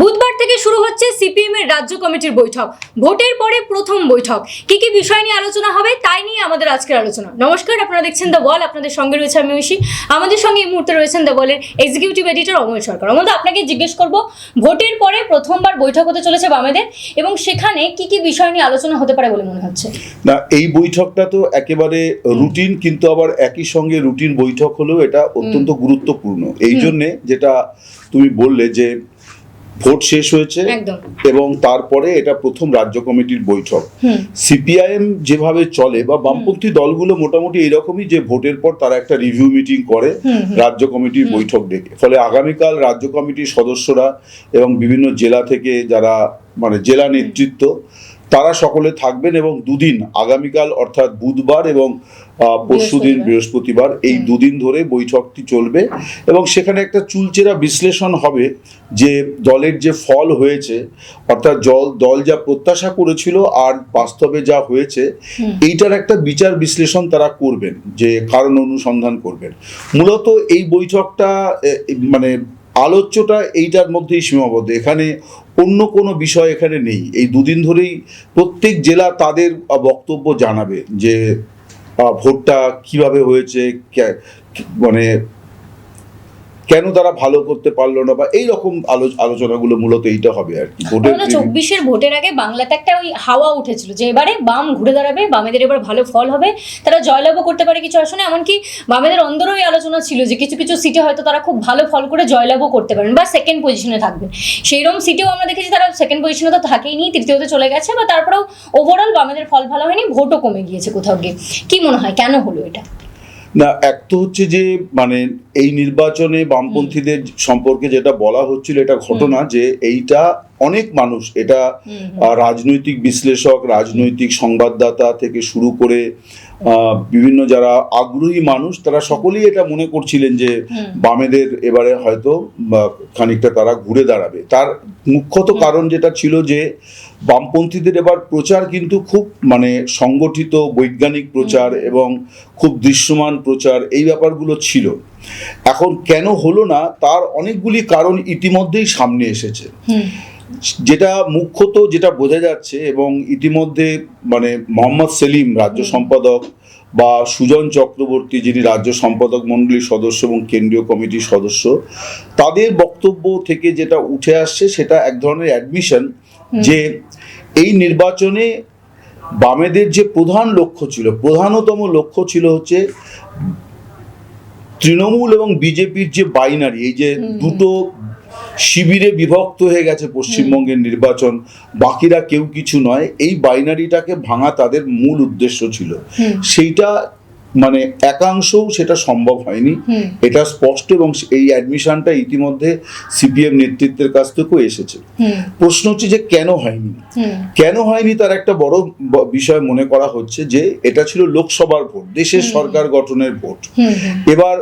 বুধবার থেকে শুরু হচ্ছে সিপিএম এর রাজ্য কমিটির বৈঠক। ভোটের পরে প্রথম বৈঠক। কি কি বিষয় নিয়ে আলোচনা হবে তাই নিয়ে আমাদের আজকের আলোচনা। নমস্কার আপনারা দেখছেন দ্য ওয়াল আপনাদের সঙ্গে রয়েছে আমি ঐশী। আমাদের সঙ্গে এই মুহূর্তে রয়েছেন দ্য ওয়ালের এক্সিকিউটিভ এডিটর অমল সরকার। অমল দা, আপনাকে জিজ্ঞেস করব ভোটের পরে প্রথমবার বৈঠক হতে চলেছে বামেদের এবং সেখানে কি কি বিষয় নিয়ে আলোচনা হতে পারে বলে মনে হচ্ছে? না এই বৈঠকটা তো একেবারে রুটিন কিন্তু আবার একই সঙ্গে রুটিন বৈঠক হলেও এটা অত্যন্ত গুরুত্বপূর্ণ। এই জন্যে যেটা তুমি বললে যে ভোট শেষ হয়েছে এবং তারপরে এটা প্রথম রাজ্য কমিটির বৈঠক। সিপিআইএম যেভাবে চলে বা বামপন্থী দলগুলো মোটামুটি এরকমই যে ভোটের পর তারা একটা রিভিউ মিটিং করে। রাজ্য কমিটির বৈঠক ডেকে। ফলে আগামীকাল রাজ্য কমিটির সদস্যরা এবং বিভিন্ন জেলা থেকে যারা মানে জেলা নেতৃত্ব তারা সকলে থাকবেন এবং দুদিন আগামীকাল অর্থাৎ বুধবার এবং পরশুদিন বৃহস্পতিবার। এই দুদিন ধরে বৈঠকটি চলবে এবং সেখানে একটা চুলচেরা বিশ্লেষণ হবে যে দলের যে ফল হয়েছে অর্থাৎ জল দল যা প্রত্যাশা করেছিল আর বাস্তবে যা হয়েছে এইটার একটা বিচার বিশ্লেষণ তারা করবেন যে কারণ অনুসন্ধান করবেন। মূলত এই বৈঠকটা মানে আলোচ্যটা এইটার মধ্যেই সীমাবদ্ধ। এখানে অন্য কোনো বিষয় এখানে নেই। এই দুদিন ধরেই প্রত্যেক জেলা তাদের বক্তব্য জানাবে যে ভোটটা কীভাবে হয়েছে মানে কেন তারা ভালো করতে পারল না বা এই রকম আলো- আলোচনাগুলো মূলত এইটা হবে আর কি। ভোটের চব্বিশের ভোটের আগে বাংলাতে একটা ওই হাওয়া উঠেছিল যে এবারে বাম ঘুরে দাঁড়াবে বামেদের এবার ভালো ফল হবে তারা জয়লাভও করতে পারে কিছু আসনে এমনকি বামেদের অন্দরও ওই আলোচনা ছিল যে কিছু কিছু সিটে হয়তো তারা খুব ভালো ফল করে জয়লাভও করতে পারেন বা সেকেন্ড পজিশনে থাকবেন সেইরকম সিটেও আমরা দেখেছি তারা সেকেন্ড পজিশনে তো থাকেই নি তৃতীয়তে চলে গেছে বা তারপরেও ওভারঅল বামেদের ফল ভালো হয়নি ভোটও কমে গিয়েছে কোথাও গিয়ে। কি মনে হয়? কেন হলো এটা? না এক তো হচ্ছে যে মানে এই নির্বাচনে বামপন্থীদের সম্পর্কে যেটা বলা হচ্ছিল এটা ঘটনা যে এইটা অনেক মানুষ এটা রাজনৈতিক বিশ্লেষক রাজনৈতিক সংবাদদাতা থেকে শুরু করে বিভিন্ন যারা আগ্রহী মানুষ তারা সকলেই এটা মনে করছিলেন যে বামেদের এবারে হয়তো খানিকটা তারা ঘুরে দাঁড়াবে। তার মুখ্যত কারণ যেটা ছিল যে বামপন্থীদের এবার প্রচার কিন্তু খুব মানে সংগঠিত বৈজ্ঞানিক প্রচার এবং খুব দৃশ্যমান প্রচার এই ব্যাপারগুলো ছিল। এখন কেন হলো না তার অনেকগুলি কারণ ইতিমধ্যেই সামনে এসেছে। যেটা মুখ্যত যেটা বোঝা যাচ্ছে এবং ইতিমধ্যে মানে মোহাম্মদ সেলিম রাজ্য সম্পাদক বা সুজন চক্রবর্তী যিনি রাজ্য সম্পাদক মণ্ডলীর সদস্য এবং কেন্দ্রীয় কমিটির সদস্য তাদের বক্তব্য থেকে যেটা উঠে আসছে সেটা এক ধরনের অ্যাডমিশন যে এই নির্বাচনে বামেদের যে প্রধান লক্ষ্য ছিল প্রধানতম লক্ষ্য ছিল হচ্ছে তৃণমূল এবং বিজেপির যে বাইনারি এই যে দুটো শিবিরে বিভক্ত হয়ে গেছে পশ্চিমবঙ্গের নির্বাচন বাকিরা কেউ কিছু নয় এই বাইনারিটাকে ভাঙা তাদের মূল উদ্দেশ্য ছিল। সেইটা মানে একাংশও সেটা সম্ভব হয়নি। এটা স্পষ্ট এবং এই অ্যাডমিশনটা ইতিমধ্যে সিপিএম নেতৃত্বের কাছ থেকেও এসেছে। প্রশ্ন হচ্ছে যে কেন হয়নি? কেন হয়নি তার একটা বড় বিষয় মনে করা হচ্ছে যে এটা ছিল লোকসভার ভোট দেশের সরকার গঠনের ভোট। এবার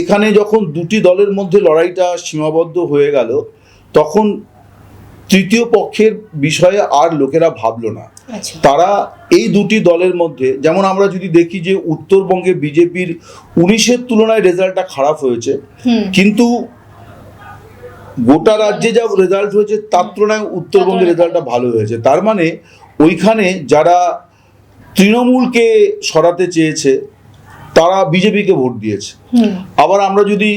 এখানে যখন দুটি দলের মধ্যে লড়াইটা সীমাবদ্ধ হয়ে গেল তখন তৃতীয় পক্ষের বিষয়ে আর লোকেরা ভাবলো না। তারা এই দুটি দলের মধ্যে যেমন আমরা যদি দেখি যে উত্তরবঙ্গে বিজেপির উনিশের তুলনায় রেজাল্টটা খারাপ হয়েছে কিন্তু গোটা রাজ্যে যা রেজাল্ট হয়েছে তার তুলনায় উত্তরবঙ্গে রেজাল্টটা ভালো হয়েছে। তার মানে ওইখানে যারা তৃণমূলকে সরাতে চেয়েছে তারা বিজেপিকে ভোট দিয়েছে। আবার আমরা যদি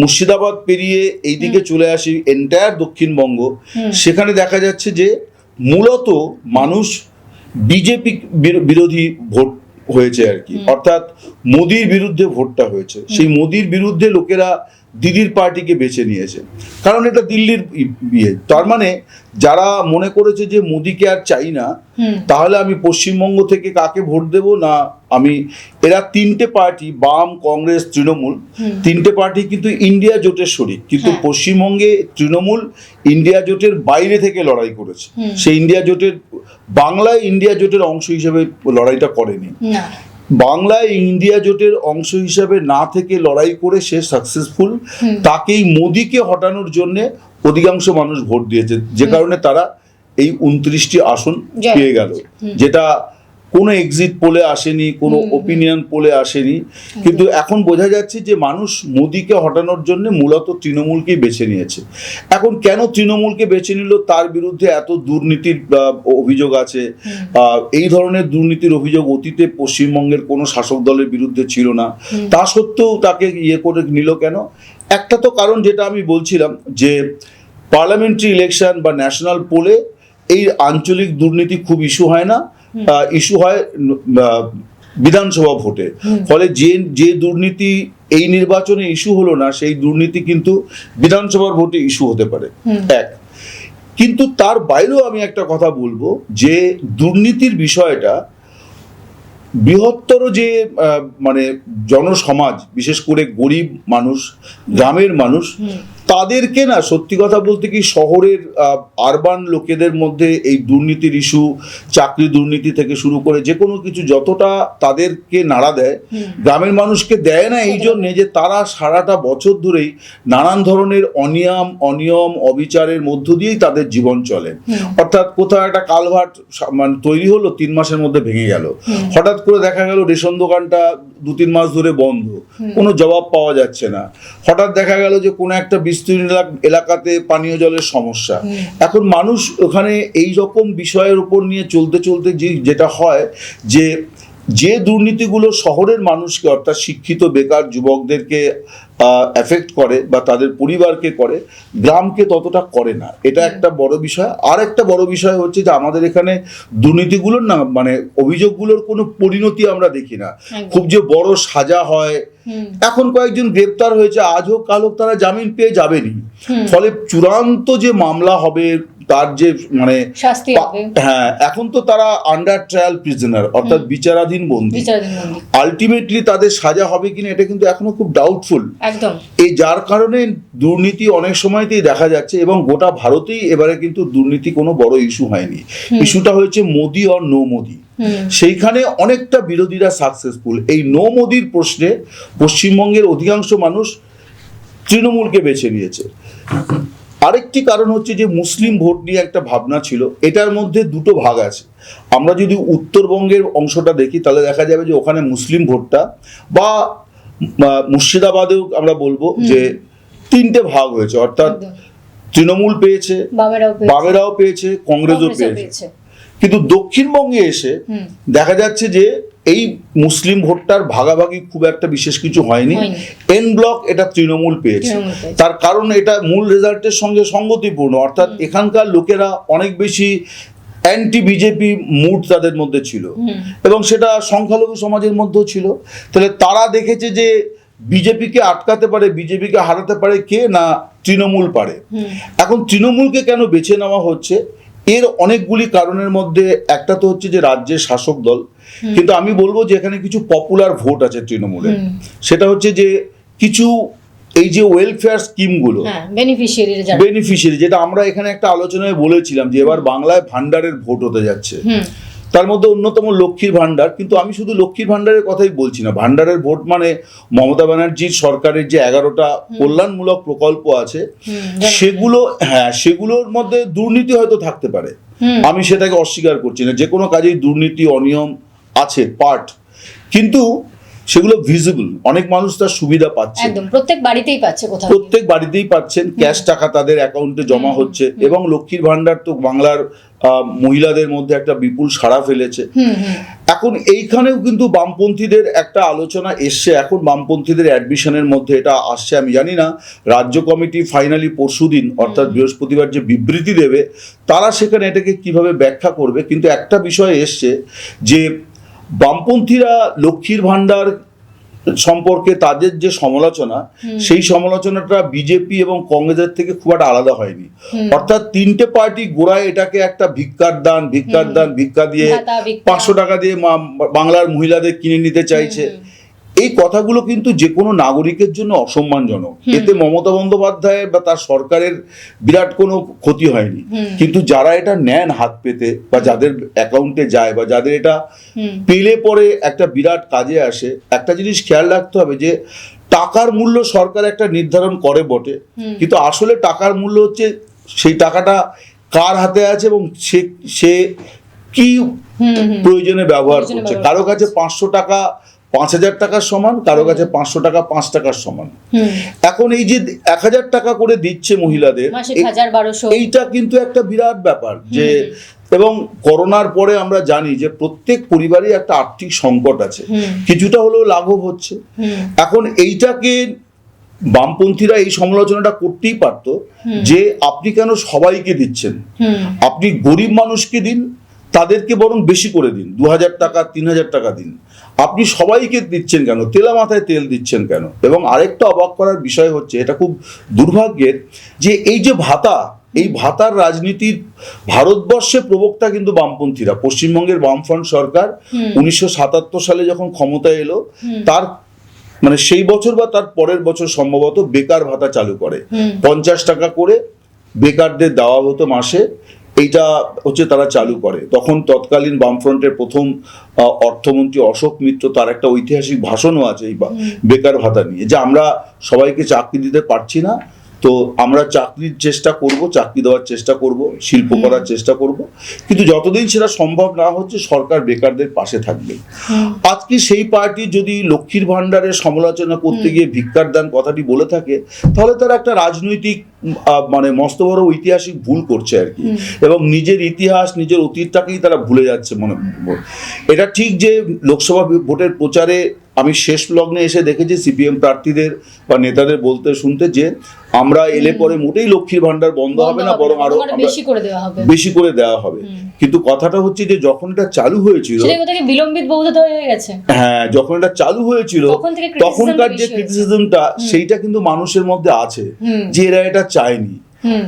মুর্শিদাবাদ পেরিয়ে এইদিকে চলে আসি এন্টায়ার দক্ষিণবঙ্গ সেখানে দেখা যাচ্ছে যে মূলত মানুষ বিজেপি বিরোধী ভোট হয়েছে আর কি। অর্থাৎ মোদির বিরুদ্ধে ভোটটা হয়েছে। সেই মোদির বিরুদ্ধে লোকেরা দিদির পার্টিকে বেছে নিয়েছে। কারণ এটা দিল্লির বিয়ে তার মানে যারা মনে করেছে যে মোদিকে আর চাই না তাহলে আমি পশ্চিমবঙ্গ থেকে কাকে ভোট দেব? না আমি এরা তিনটে পার্টি বাম কংগ্রেস তৃণমূল। তিনটে পার্টি কিন্তু ইন্ডিয়া জোটের শরিক। কিন্তু হ্যাঁ। পশ্চিমবঙ্গে তৃণমূল ইন্ডিয়া জোটের বাইরে থেকে লড়াই করেছে। সেই ইন্ডিয়া জোটের বাংলায় ইন্ডিয়া জোটের অংশ হিসেবে লড়াইটা করেনি। বাংলায় ইন্ডিয়া জোটের অংশ হিসাবে না থেকে লড়াই করে সে সাকসেসফুল তাকেই মোদিকে হটানোর জন্য অধিকাংশ মানুষ ভোট দিয়েছে। যে কারণে তারা এই উনত্রিশটি আসন পেয়ে গেল। যেটা কোনো এক্সিট পোলে আসেনি কোনো ওপিনিয়ন পোলে আসেনি। কিন্তু এখন বোঝা যাচ্ছে যে মানুষ মোদিকে হটানোর জন্য মূলত তৃণমূলকেই বেছে নিয়েছে। এখন কেন তৃণমূলকে বেছে নিল? তার বিরুদ্ধে এত দুর্নীতির অভিযোগ আছে। এই ধরনের দুর্নীতির অভিযোগ অতীতে পশ্চিমবঙ্গের কোনো শাসক দলের বিরুদ্ধে ছিল না। তা সত্ত্বেও তাকে ইয়ে করে নিল কেন? একটা তো কারণ যেটা আমি বলছিলাম যে পার্লামেন্টারি ইলেকশন বা ন্যাশনাল পোলে এই আঞ্চলিক দুর্নীতি খুব ইস্যু হয় না। ইস্যু হয় বিধানসভা ভোটে। ফলে যে যে দুর্নীতি এই নির্বাচনে ইস্যু হলো না সেই দুর্নীতি কিন্তু বিধানসভার ভোটে ইস্যু হতে পারে। এক। কিন্তু তার বাইরেও আমি একটা কথা বলব যে দুর্নীতির বিষয়টা বৃহত্তর যে মানে জনসমাজ বিশেষ করে গরিব মানুষ গ্রামের মানুষ তাদেরকে না সত্যি কথা বলতে কি শহরের আরবান লোকেদের মধ্যে এই দুর্নীতির ইস্যু চাকরি দুর্নীতি থেকে শুরু করে যে কোনো কিছু যতটা তাদেরকে নাড়া দেয় গ্রামের মানুষকে দেয় না এই জন্যে যে তারা সারাটা বছর ধরেই নানান ধরনের অনিয়ম অনিয়ম অবিচারের মধ্য দিয়েই তাদের জীবন চলে। অর্থাৎ কোথাও একটা কালভার্ট মানে তৈরি হলো তিন মাসের মধ্যে ভেঙে গেল। হঠাৎ করে দেখা গেল রেশন দোকানটা দু তিন মাস ধরে বন্ধ। কোনো জবাব পাওয়া যাচ্ছে না। হঠাৎ দেখা গেল যে কোনো একটা বিস্তীর্ণ এলাকাতে পানীয় জলের সমস্যা। এখন মানুষ ওখানে এই রকম বিষয়ের উপর নিয়ে চলতে চলতে যে যেটা হয় যে যে দুর্নীতিগুলো শহরের মানুষকে, অর্থাৎ শিক্ষিত বেকার যুবকদেরকে এফেক্ট করে বা তাদের পরিবারকে করে গ্রামকে ততটা করে না। এটা একটা বড় বিষয়। আর একটা বড় বিষয় হচ্ছে যে আমাদের এখানে দুর্নীতিগুলোর না মানে অভিযোগগুলোর কোনো পরিণতি আমরা দেখি না। খুব যে বড় সাজা হয়। এখন কয়েকজন গ্রেপ্তার হয়েছে আজ হোক কাল হোক তারা জামিন পেয়ে যাবেনি ফলে চূড়ান্ত যে মামলা হবে তার যে মানে হ্যাঁ এখন তো তারা আন্ডার ট্রায়াল প্রিজনার অর্থাৎ বিচারাধীন বন্দী। আলটিমেটলি তাদের সাজা হবে কিনা এটা কিন্তু এখনও খুব ডাউটফুল একদম। এই যার কারণে দুর্নীতি অনেক সময়তেই দেখা যাচ্ছে এবং গোটা ভারতেই এবারে কিন্তু দুর্নীতি কোনো বড় ইস্যু হয়নি। ইস্যুটা হয়েছে মোদি অর নো মোদি। সেইখানে অনেকটা বিরোধীরা সাকসেসফুল এই নো মোদির প্রশ্নে পশ্চিমবঙ্গের অধিকাংশ মানুষ তৃণমূলকে বেছে নিয়েছে। আরেকটি কারণ হচ্ছে যে মুসলিম ভোট নিয়ে একটা ভাবনা ছিল এটার মধ্যে দুটো ভাগ আছে। আমরা যদি উত্তরবঙ্গের অংশটা দেখি তাহলে দেখা যাবে যে ওখানে মুসলিম ভোটটা বা মুর্শিদাবাদেও আমরা বলব যে তিনটে ভাগ হয়েছে অর্থাৎ তৃণমূল পেয়েছে বামেরাও পেয়েছে, কংগ্রেসও পেয়েছে। কিন্তু দক্ষিণবঙ্গে এসে দেখা যাচ্ছে যে এই মুসলিম ভোটটার ভাগাভাগি খুব একটা বিশেষ কিছু হয়নি। এন ব্লক এটা তৃণমূল পেয়েছে। তৃণমূল পেয়েছে। তার কারণ এটা মূল রেজাল্টের সঙ্গে সঙ্গতিপূর্ণ অর্থাৎ এখানকার লোকেরা অনেক বেশি অ্যান্টি বিজেপি মুড তাদের মধ্যে ছিল। এবং সেটা সংখ্যালঘু সমাজের মধ্যেও ছিল। তাহলে তারা দেখেছে যে বিজেপিকে আটকাতে পারে বিজেপিকে হারাতে পারে কে না তৃণমূল পারে। এখন তৃণমূলকে কেন বেছে নেওয়া হচ্ছে? এর অনেকগুলি কারণের মধ্যে একটা তো হচ্ছে যে রাজ্যের শাসক দল। কিন্তু আমি বলব যে এখানে কিছু পপুলার ভোট আছে তৃণমূলের। সেটা হচ্ছে যে কিছু এই যে ওয়েলফেয়ার স্কিমগুলো বেনিফিশিয়ারি যেটা আমরা এখানে একটা আলোচনায় বলেছিলাম যে এবার বাংলায় ভান্ডারের ভোট হতে যাচ্ছে। তার মধ্যে অন্যতম লক্ষ্মীর ভান্ডার কিন্তু আমি শুধু লক্ষ্মীর ভান্ডারের কথাই বলছি না। ভান্ডারের ভোট মানে মমতা ব্যানার্জির সরকারের যে এগারোটা কল্যাণমূলক প্রকল্প আছে সেগুলো হ্যাঁ সেগুলোর মধ্যে দুর্নীতি হয়তো থাকতে পারে। আমি সেটাকে অস্বীকার করছি না। যে কোনো কাজেই দুর্নীতি অনিয়ম আছে পার্ট কিন্তু সেগুলো ভিজিবল অনেক মানুষ তার সুবিধা পাচ্ছে। একদম প্রত্যেক বাড়িতেই পাচ্ছে কোথাও। প্রত্যেক বাড়িতেই পাচ্ছেন ক্যাশ টাকা তাদের অ্যাকাউন্টে জমা হচ্ছে এবং লক্ষ্মীর ভান্ডার তো বাংলার মহিলাদের মধ্যে একটা বিপুল সাড়া ফেলেছে। এখন এইখানেও কিন্তু বামপন্থীদের একটা আলোচনা এসছে। এখন বামপন্থীদের অ্যাডমিশনের মধ্যে এটা আসছে আমি জানি না। রাজ্য কমিটি ফাইনালি পরশুদিন অর্থাৎ বৃহস্পতিবার যে বিবৃতি দেবে তারা সেখানে এটাকে কীভাবে ব্যাখ্যা করবে? কিন্তু একটা বিষয় এসছে যে বামপন্থীরা লক্ষ্মীর ভাণ্ডার সম্পর্কে তাদের যে সমালোচনা সেই সমালোচনাটা বিজেপি এবং কংগ্রেসের থেকে খুব একটা আলাদা হয়নি। অর্থাৎ তিনটে পার্টি গোড়ায় এটাকে একটা ভিক্ষার দান ভিক্ষার দান ভিক্ষা দিয়ে পাঁচশো টাকা দিয়ে বাংলার মহিলাদের কিনে নিতে চাইছে। এই কথাগুলো কিন্তু যে কোনো নাগরিকের জন্য অসম্মানজনক। এতে মমতা বন্দ্যোপাধ্যায়ের বা তার সরকারের বিরাট কোনো ক্ষতি হয়নি। কিন্তু যারা এটা নেন হাত পেতে বা যাদের অ্যাকাউন্টে যায় বা যাদের এটা পেলে পরে একটা বিরাট কাজে আসে একটা জিনিস খেয়াল রাখতে হবে যে টাকার মূল্য সরকার একটা নির্ধারণ করে বটে। কিন্তু আসলে টাকার মূল্য হচ্ছে সেই টাকাটা কার হাতে আছে এবং সে সে কি প্রয়োজনে ব্যবহার করছে? কারও কাছে পাঁচশো টাকা পাঁচ হাজার টাকার সমান কারও কাছে পাঁচশো টাকা পাঁচ টাকার সমান। এখন এই যে এক হাজার টাকা করে দিচ্ছে মহিলাদের এইটা কিন্তু একটা বিরাট ব্যাপার যে এবং করোনার পরে আমরা জানি যে প্রত্যেক পরিবারে একটা আর্থিক সংকট আছে। কিছুটা হলেও লাঘব হচ্ছে। এখন এইটাকে বামপন্থীরা এই সমালোচনাটা করতেই পারতো যে আপনি কেন সবাইকে দিচ্ছেন? আপনি গরিব মানুষকে দিন তাদেরকে বরং বেশি করে দিন দু হাজার টাকা তিন হাজার টাকা দিন। আপনি সবাইকে দিচ্ছেন কেন? তেলা মাথায় তেল দিচ্ছেন কেন? এবং আরেকটা অবাক করার বিষয় হচ্ছে এটা খুব দুর্ভাগ্যের যে এই যে ভাতা এই ভাতার রাজনীতির ভারতবর্ষে প্রবক্তা কিন্তু বামপন্থীরা। পশ্চিমবঙ্গের বামফ্রন্ট সরকার উনিশশো সাতাত্তর সালে যখন ক্ষমতায় এলো তার মানে সেই বছর বা তার পরের বছর সম্ভবত বেকার ভাতা চালু করে। পঞ্চাশ টাকা করে বেকারদের দেওয়া হতো মাসে। এইটা হচ্ছে তারা চালু করে। তখন তৎকালীন বামফ্রন্টের প্রথম অর্থমন্ত্রী অশোক মিত্র তার একটা ঐতিহাসিক ভাষণও আছে এই বেকার ভাতা নিয়ে। যে আমরা সবাইকে চাকরি দিতে পারছি না তো আমরা চাকরির চেষ্টা করব চাকরি দেওয়ার চেষ্টা করব শিল্প করার চেষ্টা করব। কিন্তু যতদিন সেটা সম্ভব না হচ্ছে সরকার বেকারদের পাশে থাকবে। আজকে সেই পার্টি যদি লক্ষ্মীর ভাণ্ডারের সমালোচনা করতে গিয়ে ভিক্ষার দান কথাটি বলে থাকে তাহলে তারা একটা রাজনৈতিক মানে মস্ত বড় ঐতিহাসিক ভুল করছে আর কি। এবং নিজের ইতিহাস নিজের অতীতটাকেই তারা ভুলে যাচ্ছে মনে। এটা ঠিক যে লোকসভা ভোটের প্রচারে আমি শেষ লগ্নে এসে দেখেছি সিপিএম প্রার্থীদের বা নেতাদের বলতে শুনতে যে আমরা এলে পরে মোটেই লক্ষ্মীর ভাণ্ডার বন্ধ হবে না বরং আরও বেশি করে দেওয়া হবে। বেশি করে দেওয়া হবে। কিন্তু কথাটা হচ্ছে যে যখন এটা চালু হয়েছিল বিলম্বিত হয়ে গেছে। হ্যাঁ যখন এটা চালু হয়েছিল তখনকার যে ক্রিটিসিজমটা সেইটা কিন্তু মানুষের মধ্যে আছে যে এরা এটা চায়নি।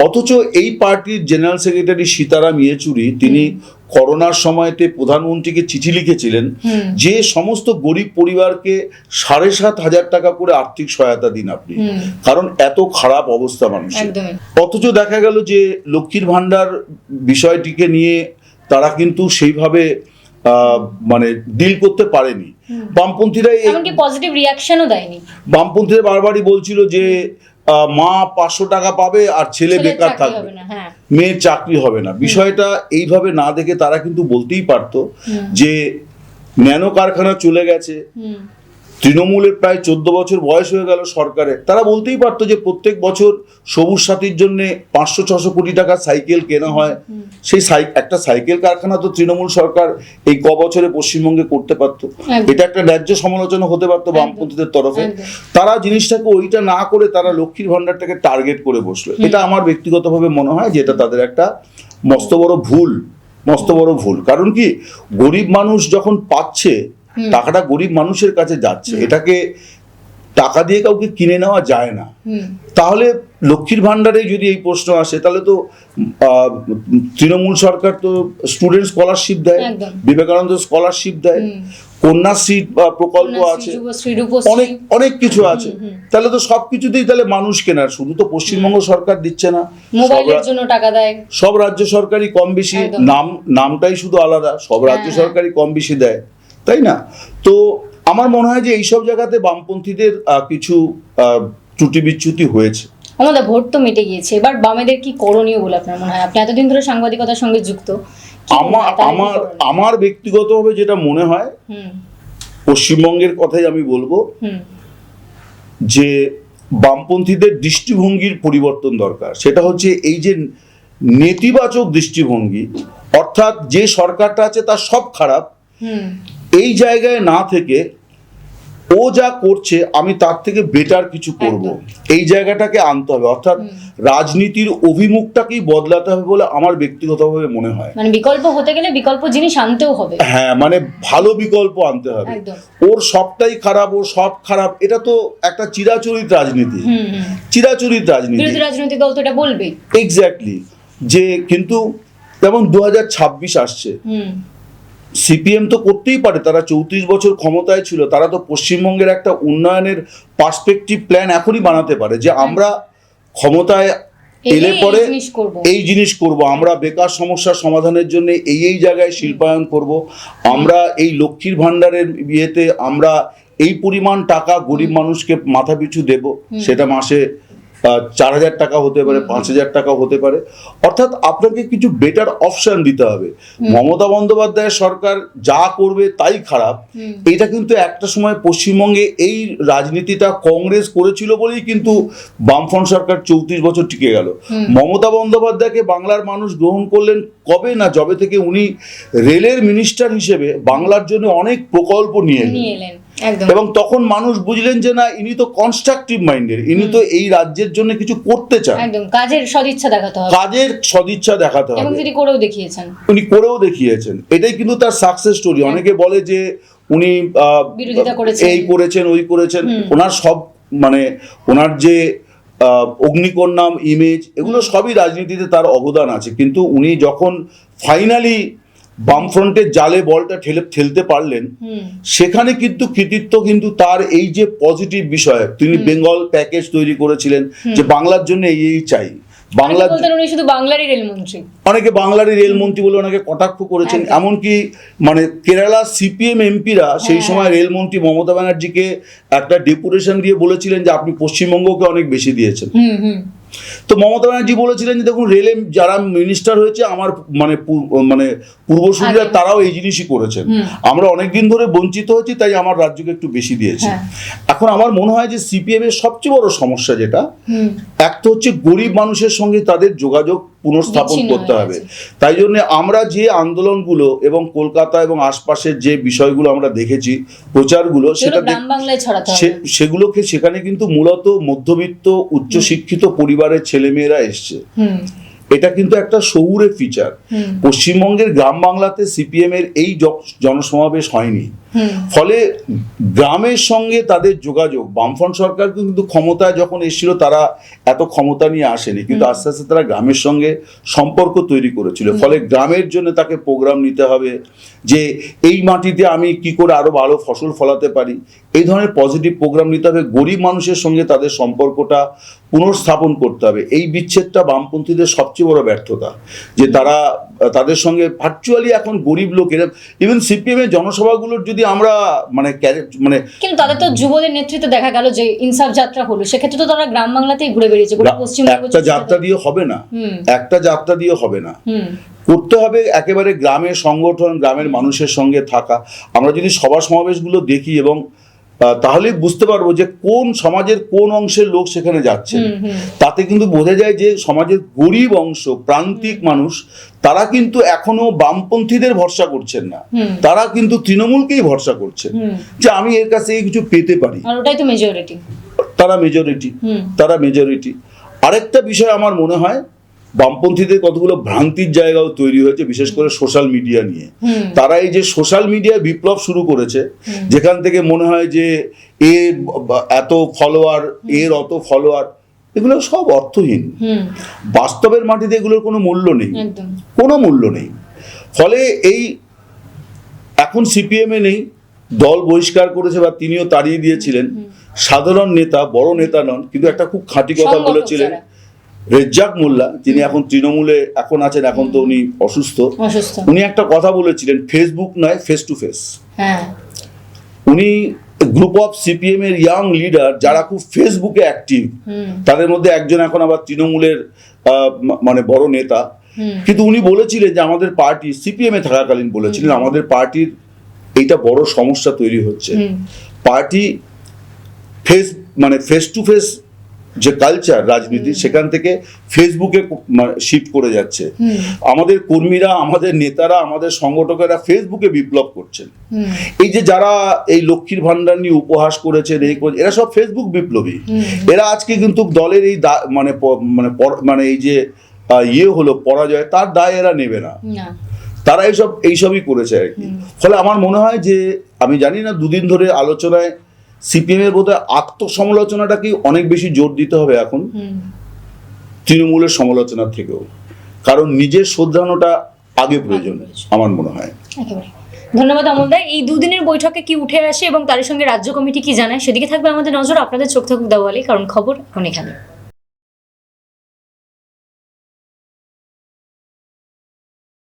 অথচ এই পার্টির জেনারেল সেক্রেটারি সীতারাম ইয়েচুরি তিনি করোনার সময়তে প্রধানমন্ত্রীকে চিঠি লিখেছিলেন যে সমস্ত গরিব পরিবারকে সাড়ে সাত হাজার টাকা করে আর্থিক সহায়তা দিন আপনি। কারণ এত খারাপ অবস্থা মানুষের। অথচ দেখা গেল যে লক্ষ্মীর ভাণ্ডার বিষয়টিকে নিয়ে তারা কিন্তু সেইভাবে আহ, মানে ডিল করতে পারেনি। বামপন্থীরা এমনকি পজিটিভ রিয়াকশনও দেয়নি। বামপন্থীরা বারবারই বলছিল যে মা পাঁচশো টাকা পাবে আর ছেলে বেকার থাকবে। না হ্যাঁ। মেয়ের চাকরি হবে না। বিষয়টা এইভাবে না দেখে তারা কিন্তু বলতেই পারতো যে ন্যানো কারখানা চলে গেছে। তৃণমূলের প্রায় চোদ্দ বছর বয়স হয়ে গেল সরকারে তারা বলতেই পারতো যে প্রত্যেক বছর সবুজ সাথীর জন্য পাঁচশো ছশো কোটি টাকা সাইকেল কেনা হয়। সেই একটা সাইকেল কারখানা তো তৃণমূল সরকার এই ক বছরে পশ্চিমবঙ্গে করতে পারতো। এটা একটা ন্যায্য সমালোচনা হতে পারতো বামপন্থীদের তরফে। তারা জিনিসটাকে ওইটা না করে তারা লক্ষ্মীর ভাণ্ডারটাকে টার্গেট করে বসল। এটা আমার ব্যক্তিগতভাবে মনে হয় যে এটা তাদের একটা মস্ত বড় ভুল মস্ত বড় ভুল। কারণ কি? গরিব মানুষ যখন পাচ্ছে। টাকাটা গরিব মানুষের কাছে যাচ্ছে এটাকে টাকা দিয়ে কাউকে কিনে নেওয়া যায় না। তাহলে লক্ষ্মীর ভাণ্ডারে যদি এই প্রশ্ন আসে তাহলে তো তৃণমূল সরকার তো স্টুডেন্ট স্কলারশিপ দেয় বিবেকানন্দ স্কলারশিপ দেয় কন্যাশ্রী প্রকল্প আছে অনেক অনেক কিছু আছে। তাহলে তো সব কিছুতেই তাহলে মানুষ কেনার শুধু তো পশ্চিমবঙ্গ সরকার দিচ্ছে না। সব মোবাইলের জন্য টাকা দেয়। সব রাজ্য সরকারই কম বেশি নাম নামটাই শুধু আলাদা সব রাজ্য হ্যাঁ। সরকারই কম বেশি দেয়। তাই না? তো আমার মনে হয় যে এইসব জায়গাতে বামপন্থীদের কিছু ত্রুটি বিচ্যুতি হয়েছে। আমাদের ভোট তো মিটে গিয়েছে। এবার বামেদের কি করণীয় বলে আপনার মনে হয়? আপনি এতদিন ধরে সাংবাদিকতার সঙ্গে যুক্ত। আমার আমার আমার ব্যক্তিগতভাবে যেটা মনে হয় পশ্চিমবঙ্গের কথাই আমি বলব যে বামপন্থীদের দৃষ্টিভঙ্গির পরিবর্তন দরকার। সেটা হচ্ছে এই যে নেতিবাচক দৃষ্টিভঙ্গি অর্থাৎ যে সরকারটা আছে তার সব খারাপ। এই জায়গায় না থেকে ও যা করছে আমি তার থেকে বেটার কিছু করব। এই জায়গাটাকে আনতে হবে। অর্থাৎ রাজনীতির অভিমুখটাকেই বদলাতে হবে বলে আমার ব্যক্তিগতভাবে মনে হয়। মানে বিকল্প হতে গেলে বিকল্প জিনিস আনতেও হবে। হ্যাঁ মানে ভালো বিকল্প আনতে হবে। ওর সবটাই খারাপ ওর সব খারাপ এটা তো একটা চিরাচরিত রাজনীতি। চিরাচরিত রাজনীতি। বিরোধী রাজনৈতিক দল তো এটা বলবেই। এক্স্যাক্টলি যে কিন্তু যেমন দু ছাব্বিশ আসছে সিপিএম তো করতেই পারে তারা চৌত্রিশ বছর ক্ষমতায় ছিল তারা তো পশ্চিমবঙ্গের একটা উন্নয়নের পার্সপেক্টিভ প্ল্যান এখনই বানাতে পারে যে আমরা ক্ষমতায় এলে পরে এই জিনিস করব আমরা বেকার সমস্যার সমাধানের জন্য এই এই জায়গায় শিল্পায়ন করব আমরা এই লক্ষ্মীর ভাণ্ডারের ইয়েতে আমরা এই পরিমাণ টাকা গরিব মানুষকে মাথা পিছু দেব সেটা মাসে চার হাজার টাকা হতে পারে পাঁচ হাজার টাকা হতে পারে। অর্থাৎ আপনাকে কিছু বেটার অপশন দিতে হবে। মমতা বন্দ্যোপাধ্যায়ের সরকার যা করবে তাই খারাপ। এটা কিন্তু একটা সময় পশ্চিমবঙ্গে এই রাজনীতিটা কংগ্রেস করেছিল বলেই কিন্তু বামফ্রন্ট সরকার চৌত্রিশ বছর টিকে গেল। মমতা বন্দ্যোপাধ্যায়কে বাংলার মানুষ গ্রহণ করলেন কবে না যবে থেকে উনি রেলের মিনিস্টার হিসেবে বাংলার জন্য অনেক প্রকল্প নিয়ে এলেন। এবং তখন মানুষ বুঝলেন যে না ইনি তো কনস্ট্রাকটিভ মাইন্ডের ইনি তো এই রাজ্যের জন্য কিছু করতে চান। একদম কাজের সদিচ্ছা দেখাতে হবে। কাজের সদিচ্ছা দেখাতে এবং হবে। তিনি করেও দেখিয়েছেন। উনি করেও দেখিয়েছেন। এটাই কিন্তু তার সাকসেস স্টোরি অনেকে বলে যে উনি বিরোধিতা করেছেন। এই করেছেন ওই করেছেন। ওনার সব মানে ওনার যে অগ্নিকন্যাম ইমেজ এগুলো সবই রাজনীতিতে তার অবদান আছে। কিন্তু উনি যখন ফাইনালি বামফ্রন্টের জালে বলটা ঠেলে ঠেলতে পারলেন। সেখানে কিন্তু কৃতিত্ব কিন্তু তার এই যে পজিটিভ বিষয় তিনি বেঙ্গল প্যাকেজ তৈরি করেছিলেন যে বাংলার জন্য এই চাই। উনি শুধু বাংলারই রেলমন্ত্রী। অনেকে বাংলারই রেলমন্ত্রী বলে ওনাকে কটাক্ষ করেছেন। এমনকি মানে কেরালা সিপিএম এমপিরা সেই সময় রেলমন্ত্রী মমতা ব্যানার্জিকে একটা ডেপুটেশন দিয়ে বলেছিলেন যে আপনি পশ্চিমবঙ্গকে অনেক বেশি দিয়েছেন। তো মমতা ব্যানার্জি বলেছিলেন যে দেখুন রেলে যারা মিনিস্টার হয়েছে আমার মানে মানে পূর্বসূরীরা তারাও এই জিনিসই করেছেন। আমরা অনেকদিন ধরে বঞ্চিত হয়েছি তাই আমার রাজ্যকে একটু বেশি দিয়েছে। হ্যাঁ। এখন আমার মনে হয় যে সিপিএম এর সবচেয়ে বড় সমস্যা যেটা এক তো হচ্ছে গরিব মানুষের সঙ্গে তাদের যোগাযোগ পুনঃস্থাপন করতে হবে। তাই জন্য আমরা যে আন্দোলনগুলো এবং কলকাতা এবং আশপাশের যে বিষয়গুলো আমরা দেখেছি প্রচারগুলো সেটা সেগুলোকে সেখানে কিন্তু মূলত মধ্যবিত্ত উচ্চশিক্ষিত পরিবারের ছেলেমেয়েরা এসছে। এটা কিন্তু একটা শহুরে ফিচার পশ্চিমবঙ্গের গ্রাম বাংলাতে সিপিএম এর এই জনসমাবেশ হয়নি। ফলে গ্রামের সঙ্গে তাদের যোগাযোগ বামফ্রন্ট সরকার কিন্তু ক্ষমতায় যখন এসেছিল তারা এত ক্ষমতা নিয়ে আসেনি। কিন্তু আস্তে আস্তে তারা গ্রামের সঙ্গে সম্পর্ক তৈরি করেছিল। ফলে গ্রামের জন্য তাকে প্রোগ্রাম নিতে হবে যে এই মাটিতে আমি কি করে আরও ভালো ফসল ফলাতে পারি? এই ধরনের পজিটিভ প্রোগ্রাম নিতে হবে। গরিব মানুষের সঙ্গে তাদের সম্পর্কটা পুনর্স্থাপন করতে হবে। এই বিচ্ছেদটা বামপন্থীদের সবচেয়ে বড় ব্যর্থতা। যে তারা তাদের সঙ্গে ভার্চুয়ালি এখন গরিব লোকের ইভেন সিপিএম এর জনসভাগুলোর যদি আমরা মানে মানে কিন্তু তাদের তো যুবদের নেতৃত্বে দেখা গেল যে ইনসাফ যাত্রা হলো সেক্ষেত্রে তো তারা গ্রাম বাংলাতেই ঘুরে বেরিয়েছে একটা যাত্রা দিয়ে হবে না। একটা যাত্রা দিয়ে হবে না। করতে হবে একেবারে গ্রামের সংগঠন গ্রামের মানুষের সঙ্গে থাকা। আমরা যদি সভা সমাবেশগুলো দেখি এবং আহ, তাহলেই বুঝতে পারব যে কোন সমাজের কোন অংশের লোক সেখানে যাচ্ছে তাতে কিন্তু বোঝা যায় যে সমাজের গরিব অংশ প্রান্তিক মানুষ তারা কিন্তু এখনও বামপন্থীদের ভরসা করছেন না। তারা কিন্তু তৃণমূলকেই ভরসা করছেন যে আমি এর কাছে কিছু পেতে পারি। ওটাই তো মেজরিটি তারা মেজরিটি তারা মেজরিটি আরেকটা বিষয় আমার মনে হয় বামপন্থীদের কতগুলো ভ্রান্তির জায়গাও তৈরি হয়েছে বিশেষ করে সোশ্যাল মিডিয়া নিয়ে। তারা এই যে সোশ্যাল মিডিয়ায় বিপ্লব শুরু করেছে যেখান থেকে মনে হয় যে এর ব- এত ফলোয়ার এর অত ফলোয়ার এগুলো সব অর্থহীন। বাস্তবের মাটিতে এগুলোর কোনো মূল্য নেই। কোনো মূল্য নেই। ফলে এই এখন সিপিএমে নেই দল বহিষ্কার করেছে বা তিনিও তাড়িয়ে দিয়েছিলেন। সাধারণ নেতা বড় নেতা নন কিন্তু একটা খুব খাঁটি কথা বলেছিলেন। রেজ্জাক মোল্লা যিনি এখন তৃণমূলে এখন আছেন এখন তো উনি অসুস্থ। উনি একটা কথা বলেছিলেন ফেসবুক নয় ফেস টু ফেস হ্যাঁ। উনি গ্রুপ অফ সিপিএম এর ইয়াং লিডার যারা খুব ফেসবুকে অ্যাক্টিভ তাদের মধ্যে একজন এখন আবার তৃণমূলের মানে বড় নেতা। কিন্তু উনি বলেছিলেন যে আমাদের পার্টি সিপিএম এ থাকাকালীন বলেছিলেন আমাদের পার্টির এইটা বড় সমস্যা তৈরি হচ্ছে। পার্টি ফেস মানে ফেস টু ফেস যে কালচার রাজনীতি সেখান থেকে ফেসবুকে শিফট করে যাচ্ছে। আমাদের কর্মীরা আমাদের নেতারা আমাদের সংগঠকেরা ফেসবুকে বিপ্লব করছেন। এই যে যারা এই লক্ষ্মীর ভান্ডার নিয়ে উপহাস করেছেন এই এরা সব ফেসবুক বিপ্লবী। এরা আজকে কিন্তু দলের এই দা- মানে মানে মানে এই যে ইয়ে হলো পরাজয় তার দায় এরা নেবে না। না। তারা এইসব এইসবই করেছে আর কি। ফলে আমার মনে হয় যে আমি জানি না দুদিন ধরে আলোচনায় সিপিএম এর বোধহয় আত্মসমালোচনাটাকেই অনেক বেশি জোর দিতে হবে এখন? তৃণমূলের সমালোচনার থেকেও। কারণ নিজের শোধরানোটা আগে প্রয়োজন। আমার মনে হয়। ধন্যবাদ অমলদা এই দুদিনের বৈঠকে কি উঠে আসে এবং তার সঙ্গে রাজ্য কমিটি কি জানায় সেদিকে থাকবে আমাদের নজর। আপনাদের চোখ থাকুক দেওয়ালে কারণ খবর এখন এখানে।